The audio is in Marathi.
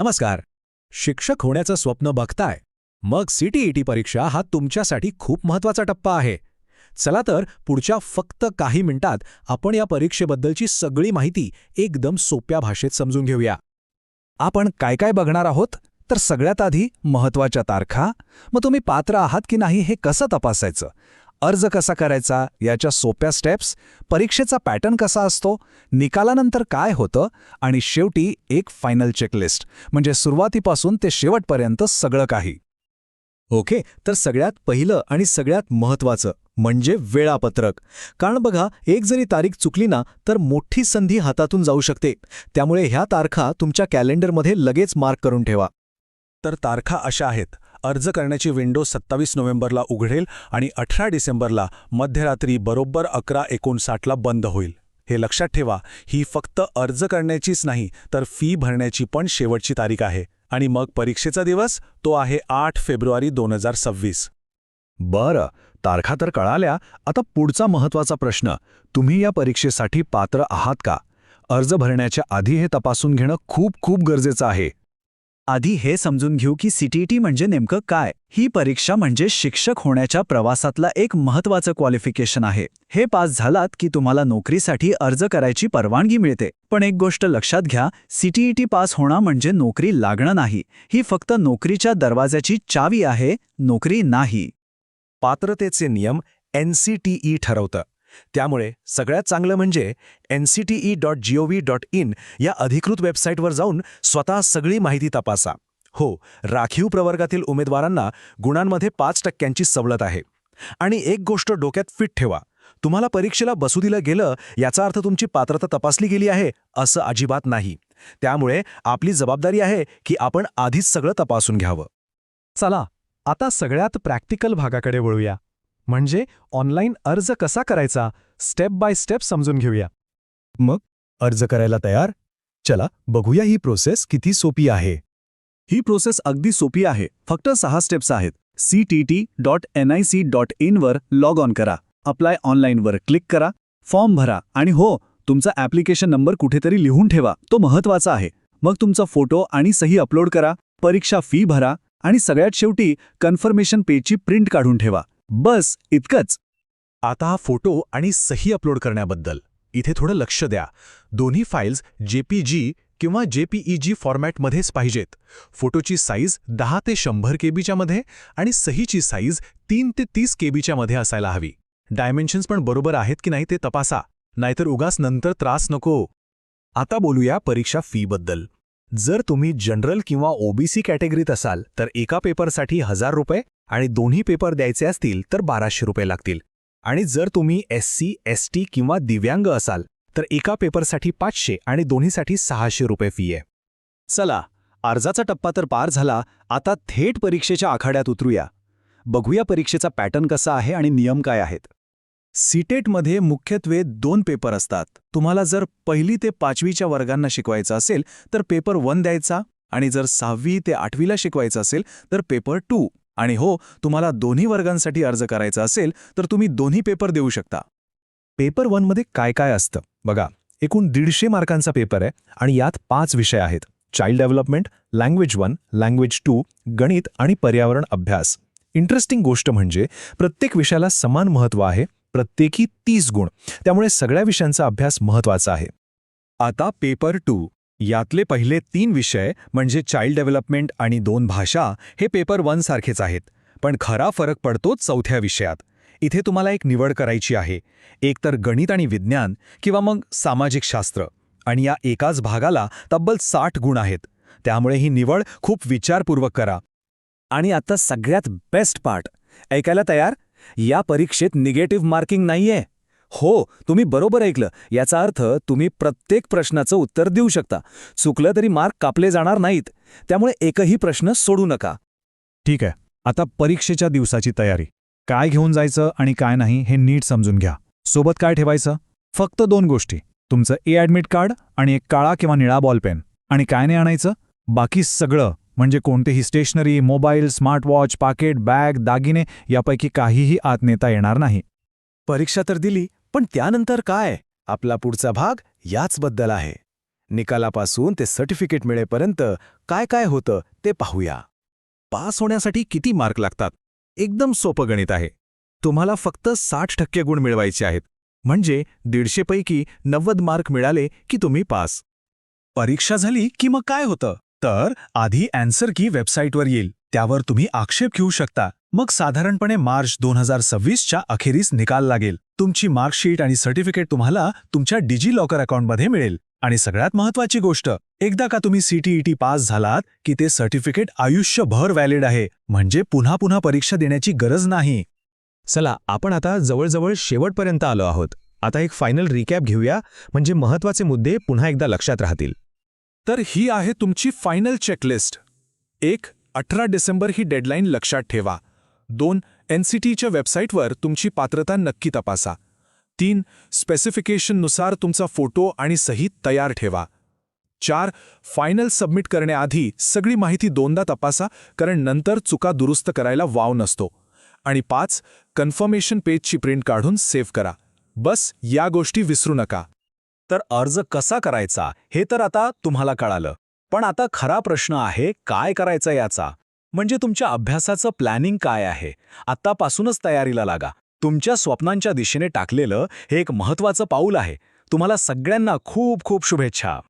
नमस्कार. शिक्षक होण्याचं स्वप्न बघताय मग सीटीईटी परीक्षा हा तुमच्यासाठी खूप महत्त्वाचा टप्पा आहे. चला तर पुढच्या फक्त काही मिनिटात आपण या परीक्षेबद्दलची सगळी माहिती एकदम सोप्या भाषेत समजून घेऊया. आपण काय काय बघणार आहोत? तर सगळ्यात आधी महत्त्वाच्या तारखा. मग तुम्ही पात्र आहात की नाही हे कसं तपासायचं? अर्ज कसा करायचा याच्या सोप्या स्टेप्स परीक्षेचा पॅटर्न कसा असतो निकालानंतर काय होतं आणि शेवटी एक फायनल चेकलिस्ट म्हणजे सुरुवातीपासून ते शेवटपर्यंत सगळं काही. ओके तर सगळ्यात पहिलं आणि सगळ्यात महत्वाचं म्हणजे वेळापत्रक. कारण बघा एक जरी तारीख चुकली ना तर मोठी संधी हातातून जाऊ शकते. त्यामुळे ह्या तारखा तुमच्या कॅलेंडरमध्ये लगेच मार्क करून ठेवा. तर तारखा अशा आहेत. अर्ज करण्याची विंडो सत्तावीस नोव्हेंबरला उघडेल आणि अठरा डिसेंबरला मध्यरात्री बरोबर अकरा एकोणसाठला बंद होईल. हे लक्षात ठेवा ही फक्त अर्ज करण्याचीच नाही तर फी भरण्याची पण शेवटची तारीख आहे. आणि मग परीक्षेचा दिवस? तो आहे आठ फेब्रुवारी दोन हजार सव्वीस. बरं तारखा तर कळाल्या. आता पुढचा महत्त्वाचा प्रश्न तुम्ही या परीक्षेसाठी पात्र आहात का? अर्ज भरण्याच्या आधी हे तपासून घेणं खूप खूप गरजेचं आहे. आधी हे समजून घेऊ की सीटीईटी म्हणजे नेमकं काय. ही परीक्षा म्हणजे शिक्षक होण्याच्या प्रवासातला एक महत्वाचं क्वालिफिकेशन आहे. हे पास झालात की तुम्हाला नोकरीसाठी अर्ज करायची परवानगी मिळते. पण एक गोष्ट लक्षात घ्या सीटीईटी पास होणं म्हणजे नोकरी लागणं नाही. ही फक्त नोकरीच्या दरवाजाची चावी आहे नोकरी नाही. पात्रतेचे नियम एन सी टी ई ठरवतं. त्यामुळे सगळ्यात चांगलं म्हणजे N C T E dot G O V dot in या अधिकृत वेबसाईटवर जाऊन स्वतः सगळी माहिती तपासा. हो राखीव प्रवर्गातील उमेदवारांना गुणांमध्ये पाच टक्क्यांची सवलत आहे. आणि एक गोष्ट डोक्यात फिट ठेवा. तुम्हाला परीक्षेला बसू दिलं गेलं याचा अर्थ तुमची पात्रता तपासली गेली आहे असं अजिबात नाही. त्यामुळे आपली जबाबदारी आहे की आपण आधीच सगळं तपासून घ्यावं. चला आता सगळ्यात प्रॅक्टिकल भागाकडे वळूया. म्हणजे ऑनलाईन अर्ज कसा करायचा स्टेप बाय स्टेप समजून घेऊया. मग? अर्ज करायला तयार? चला बघूया ही प्रोसेस किती सोपी आहे. ही प्रोसेस अगदी सोपी आहे. फक्त सहा स्टेप्स आहेत. C T T dot N I C dot इनवर log on करा. अप्लाय ऑनलाईनवर क्लिक करा. फॉर्म भरा. आणि हो तुमचा ॲप्लिकेशन नंबर कुठेतरी लिहून ठेवा. तो महत्त्वाचा आहे. मग तुमचा फोटो आणि सही अपलोड करा. परीक्षा फी भरा. आणि सगळ्यात शेवटी कन्फर्मेशन पेजची प्रिंट काढून ठेवा. बस इतकंच. आता हा फोटो आणि सही अपलोड करण्याबद्दल. इथे थोडं लक्ष द्या. दोन्ही फाईल्स जेपीजी किंवा जेपीईजी फॉर्मॅटमध्येच पाहिजेत. फोटोची साईज दहा ते शंभर केबीच्या मध्ये आणि सहीची साईज तीन ते तीस केबीच्या मध्ये असायला हवी. डायमेन्शन्स पण बरोबर आहेत की नाही ते तपासा. नाहीतर उगाच नंतर त्रास नको. आता बोलूया परीक्षा फीबद्दल जर तुम्ही जनरल किंवा ओबीसी कॅटेगरीत असाल तर एका पेपरसाठी हजार रुपये आणि दोन्ही पेपर द्यायचे असतील तर बाराशे रुपये लागतील. आणि जर तुम्ही एस सी एस टी किंवा दिव्यांग असाल तर एका पेपरसाठी पाचशे आणि दोन्हीसाठी सहाशे रुपये फी आहे. चला अर्जाचा टप्पा तर पार झाला आता थेट परीक्षेच्या आखाड्यात उतरूया. बघूया परीक्षेचा पॅटर्न कसा आहे आणि नियम काय आहेत. सीटेटमध्ये मुख्यत्वे दोन पेपर असतात. तुम्हाला जर पहिली ते पाचवीच्या वर्गांना शिकवायचं असेल तर पेपर वन द्यायचा आणि जर सहावी ते आठवीला शिकवायचं असेल तर पेपर टू. आणि हो तुम्हाला दोन्ही वर्गांसाठी अर्ज करायचा असेल तर तुम्ही दोन्ही पेपर देऊ शकता. पेपर वनमध्ये काय काय असतं? बघा एकूण दीडशे मार्कांचा पेपर आहे आणि यात पाच विषय आहेत. Child development language one language two गणित आणि पर्यावरण अभ्यास इंटरेस्टिंग गोष्ट म्हणजे प्रत्येक विषयाला समान महत्त्व आहे प्रत्येकी तीस गुण. त्यामुळे सगळ्या विषयांचा अभ्यास महत्त्वाचा आहे. आता पेपर टू यातले पहिले तीन विषय म्हणजे चाइल्ड डेव्हलपमेंट आणि दोन भाषा हे पेपर वन सारखेच आहेत. पण खरा फरक पडतो चौथ्या विषयात. इथे तुम्हाला एक निवड करायची आहे. एकतर गणित आणि विज्ञान किंवा मग सामाजिक शास्त्र. आणि या एकाच भागाला तब्बल साठ गुण आहेत. त्यामुळे ही निवड खूप विचारपूर्वक करा. आणि आता सगळ्यात बेस्ट पार्ट ऐकायला तयार? या परीक्षेत निगेटिव्ह मार्किंग नाहीये. हो तुम्ही बरोबर ऐकलं. याचा अर्थ तुम्ही प्रत्येक प्रश्नाचं उत्तर देऊ शकता. चुकलं तरी मार्क कापले जाणार नाहीत. त्यामुळे एकही प्रश्न सोडू नका. ठीक आहे. आता परीक्षेच्या दिवसाची तयारी. काय घेऊन जायचं आणि काय नाही हे नीट समजून घ्या. सोबत काय ठेवायचं? फक्त दोन गोष्टी. तुमचं ए ॲडमिट कार्ड आणि एक काळा किंवा निळा बॉलपेन आणि काय नाही आणायचं? बाकी सगळं म्हणजे कोणतेही स्टेशनरी मोबाईल स्मार्टवॉच पाकिट बॅग दागिने यापैकी काहीही आत नेता येणार नाही. परीक्षा तर दिली पण त्यानंतर काय? आपला पुढचा भाग याचबद्दल आहे. निकालापासून ते सर्टिफिकेट मिळेपर्यंत काय काय होतं ते पाहूया. पास होण्यासाठी किती मार्क लागतात? एकदम सोपं गणित आहे. तुम्हाला फक्त साठ टक्के गुण मिळवायचे आहेत. म्हणजे दीडशेपैकी नव्वद मार्क मिळाले की तुम्ही पास. परीक्षा झाली की मग काय होतं? तर आधी अँसर की वेबसाईटवर येईल. त्यावर तुम्ही आक्षेप घेऊ शकता. मग साधारणपणे मार्च दोन हजार सव्वीसच्या अखेरीस निकाल लागेल. तुमची मार्कशीट आणि सर्टिफिकेट तुम्हाला तुमच्या डिजी लॉकर अकाउंटमध्ये मिळेल. आणि सगळ्यात महत्वाची गोष्ट एकदा का तुम्ही सीटीईटी पास झालात की ते सर्टिफिकेट आयुष्यभर व्हॅलिड आहे म्हणजे पुन्हा पुन्हा परीक्षा देण्याची गरज नाही. चला आपण आता जवळजवळ शेवटपर्यंत आलो आहोत. आता एक फायनल रिकॅप घेऊया म्हणजे महत्त्वाचे मुद्दे पुन्हा एकदा लक्षात राहतील. तर ही आहे तुमची फायनल चेकलिस्ट. एक अठरा डिसेंबर ही डेडलाईन लक्षात ठेवा. दोन एन सी टीच्या वेबसाईटवर तुमची पात्रता नक्की तपासा. तीन स्पेसिफिकेशननुसार तुमचा फोटो आणि सही तयार ठेवा. चार फायनल सबमिट करण्याआधी सगळी माहिती दोनदा तपासा कारण नंतर चुका दुरुस्त करायला वाव नसतो. आणि पाच कन्फर्मेशन पेजची प्रिंट काढून सेव्ह करा. बस या गोष्टी विसरू नका. तर अर्ज कसा करायचा हे तर आता तुम्हाला कळालं. पण आता खरा प्रश्न आहे काय करायचं याचा? म्हणजे तुमच्या अभ्यासाचं प्लॅनिंग काय आहे? आत्तापासूनच तयारीला लागा. तुमच्या स्वप्नांच्या दिशेने टाकलेलं हे एक महत्वाचं पाऊल आहे. तुम्हाला सगळ्यांना खूप खूप शुभेच्छा.